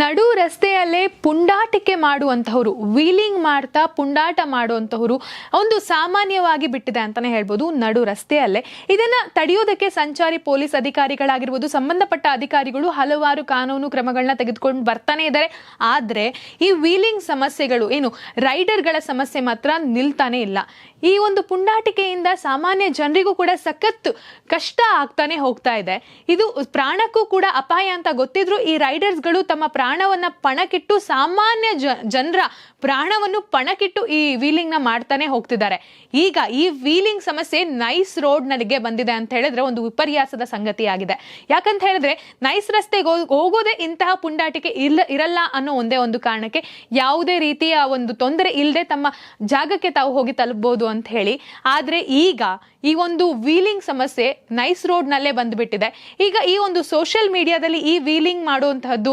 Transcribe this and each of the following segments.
ನಡು ರಸ್ತೆಯಲ್ಲೇ ಪುಂಡಾಟಿಕೆ ಮಾಡುವಂತಹವರು, ವೀಲಿಂಗ್ ಮಾಡ್ತಾ ಪುಂಡಾಟ ಮಾಡುವಂತಹವರು ಒಂದು ಸಾಮಾನ್ಯವಾಗಿ ಬಿಟ್ಟಿದೆ ಅಂತಾನೆ ಹೇಳ್ಬೋದು. ನಡು ರಸ್ತೆಯಲ್ಲೇ. ಇದನ್ನ ತಡೆಯೋದಕ್ಕೆ ಸಂಚಾರಿ ಪೊಲೀಸ್ ಅಧಿಕಾರಿಗಳಾಗಿರ್ಬೋದು, ಸಂಬಂಧಪಟ್ಟ ಅಧಿಕಾರಿಗಳು ಹಲವಾರು ಕಾನೂನು ಕ್ರಮಗಳನ್ನ ತೆಗೆದುಕೊಂಡು ಬರ್ತಾನೆ ಇದ್ದಾರೆ. ಆದ್ರೆ ಈ ವೀಲಿಂಗ್ ಸಮಸ್ಯೆಗಳು ಏನು, ರೈಡರ್ಗಳ ಸಮಸ್ಯೆ ಮಾತ್ರ ನಿಲ್ತಾನೆ ಇಲ್ಲ. ಈ ಒಂದು ಪುಂಡಾಟಿಕೆಯಿಂದ ಸಾಮಾನ್ಯ ಜನರಿಗೂ ಕೂಡ ಸಖತ್ ಕಷ್ಟ ಆಗ್ತಾನೆ ಹೋಗ್ತಾ ಇದೆ. ಇದು ಪ್ರಾಣಕ್ಕೂ ಕೂಡ ಅಪಾಯ ಅಂತ ಗೊತ್ತಿದ್ರು ಈ ರೈಡರ್ಸ್ಗಳು ತಮ್ಮ ಪ್ರಾಣವನ್ನ ಪಣಕ್ಕಿಟ್ಟು ಸಾಮಾನ್ಯ ಜನರ ಪ್ರಾಣವನ್ನು ಪಣಕ್ಕಿಟ್ಟು ಈ ವೀಲಿಂಗ್ನ ಮಾಡ್ತಾನೆ ಹೋಗ್ತಿದ್ದಾರೆ. ಈಗ ಈ ವೀಲಿಂಗ್ ಸಮಸ್ಯೆ ನೈಸ್ ರೋಡ್ ನಲ್ಲಿಗೆ ಬಂದಿದೆ ಅಂತ ಹೇಳಿದ್ರೆ ಒಂದು ವಿಪರ್ಯಾಸದ ಸಂಗತಿಯಾಗಿದೆ ಯಾಕಂತ ಹೇಳಿದ್ರೆ ನೈಸ್ ರಸ್ತೆಗೆ ಹೋಗ್- ಹೋಗೋದೇ ಇಂತಹ ಪುಂಡಾಟಿಕೆ ಇಲ್ಲ, ಇರಲ್ಲ ಅನ್ನೋ ಒಂದೇ ಒಂದು ಕಾರಣಕ್ಕೆ ಯಾವುದೇ ರೀತಿಯ ಒಂದು ತೊಂದರೆ ಇಲ್ಲದೆ ತಮ್ಮ ಜಾಗಕ್ಕೆ ತಾವು ಹೋಗಿ ತಲುಪಬಹುದು ಅಂತ ಹೇಳಿ. ಆದ್ರೆ ಈಗ ಈ ಒಂದು ವೀಲಿಂಗ್ ಸಮಸ್ಯೆ ನೈಸ್ ರೋಡ್ ನಲ್ಲೇ ಬಂದ್ಬಿಟ್ಟಿದೆ. ಈಗ ಈ ಒಂದು ಸೋಷಿಯಲ್ ಮೀಡಿಯಾದಲ್ಲಿ ಈ ವೀಲಿಂಗ್ ಮಾಡುವಂತಹದ್ದು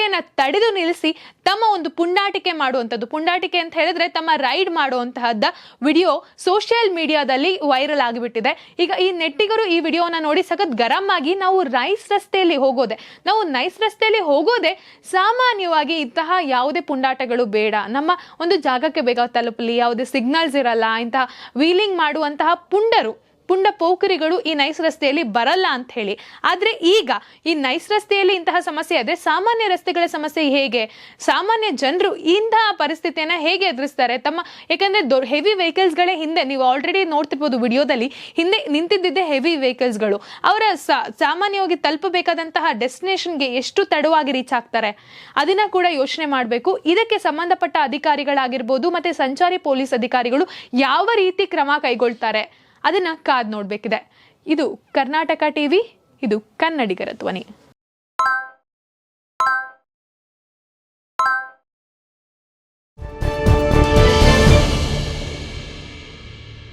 ರಸ್ತೆಯನ್ನ ತಡೆದು ನಿಲ್ಲಿಸಿ ತಮ್ಮ ಒಂದು ಪುಂಡಾಟಿಕೆ ಮಾಡುವಂಥದ್ದು. ಪುಂಡಾಟಿಕೆ ಅಂತ ಹೇಳಿದ್ರೆ ತಮ್ಮ ರೈಡ್ ಮಾಡುವಂತಹದ್ದ ವಿಡಿಯೋ ಸೋಷಿಯಲ್ ಮೀಡಿಯಾದಲ್ಲಿ ವೈರಲ್ ಆಗಿಬಿಟ್ಟಿದೆ. ಈಗ ಈ ನೆಟ್ಟಿಗರು ಈ ವಿಡಿಯೋನ ನೋಡಿ ಸಖತ್ ಗರಂ ಆಗಿ ನಾವು ರೈಸ್ ರಸ್ತೆಯಲ್ಲಿ ಹೋಗೋದೆ. ನಾವು ನೈಸ್ ರಸ್ತೆಯಲ್ಲಿ ಹೋಗೋದೆ ಸಾಮಾನ್ಯವಾಗಿ ಇಂತಹ ಯಾವುದೇ ಪುಂಡಾಟಗಳು ಬೇಡ. ನಮ್ಮ ಒಂದು ಜಾಗಕ್ಕೆ ಬೇಗ ತಲುಪಲಿ, ಯಾವುದೇ ಸಿಗ್ನಲ್ಸ್ ಇರಲ್ಲ, ಇಂತಹ ವೀಲಿಂಗ್ ಮಾಡುವಂತಹ ಪುಂಡರು. ಪುಂಡ ಪೋಖರಿಗಳು ಈ ನೈಸ್ ರಸ್ತೆಯಲ್ಲಿ ಬರಲ್ಲ ಅಂತ ಹೇಳಿ. ಆದ್ರೆ ಈಗ ಈ ನೈಸ್ ರಸ್ತೆಯಲ್ಲಿ ಇಂತಹ ಸಮಸ್ಯೆ ಆದರೆ ಸಾಮಾನ್ಯ ರಸ್ತೆಗಳ ಸಮಸ್ಯೆ ಹೇಗೆ? ಸಾಮಾನ್ಯ ಜನರು ಇಂತಹ ಪರಿಸ್ಥಿತಿಯನ್ನು ಹೇಗೆ ಎದುರಿಸ್ತಾರೆ? ತಮ್ಮ ಯಾಕಂದ್ರೆ ಹೆವಿ ವೆಹಿಕಲ್ಸ್ಗಳೇ ಹಿಂದೆ, ನೀವು ಆಲ್ರೆಡಿ ನೋಡ್ತಿರ್ಬೋದು ವಿಡಿಯೋದಲ್ಲಿ, ಹಿಂದೆ ನಿಂತಿದ್ದಿದ್ದೆ ಹೆವಿ ವೆಹಿಕಲ್ಸ್ಗಳು ಅವರ ಸಾಮಾನ್ಯವಾಗಿ ತಲುಪಬೇಕಾದಂತಹ ಡೆಸ್ಟಿನೇಷನ್ಗೆ ಎಷ್ಟು ತಡವಾಗಿ ರೀಚ್ ಆಗ್ತಾರೆ? ಅದನ್ನ ಕೂಡ ಯೋಚನೆ ಮಾಡಬೇಕು. ಇದಕ್ಕೆ ಸಂಬಂಧಪಟ್ಟ ಅಧಿಕಾರಿಗಳಾಗಿರ್ಬೋದು ಮತ್ತೆ ಸಂಚಾರಿ ಪೊಲೀಸ್ ಅಧಿಕಾರಿಗಳು ಯಾವ ರೀತಿ ಕ್ರಮ ಕೈಗೊಳ್ತಾರೆ? ಅದನ್ನ ಕಾದ್ ನೋಡಬೇಕಿದೆ. ಇದು ಕರ್ನಾಟಕ ಟಿವಿ ಇದು ಕನ್ನಡಿಗರ ಧ್ವನಿ.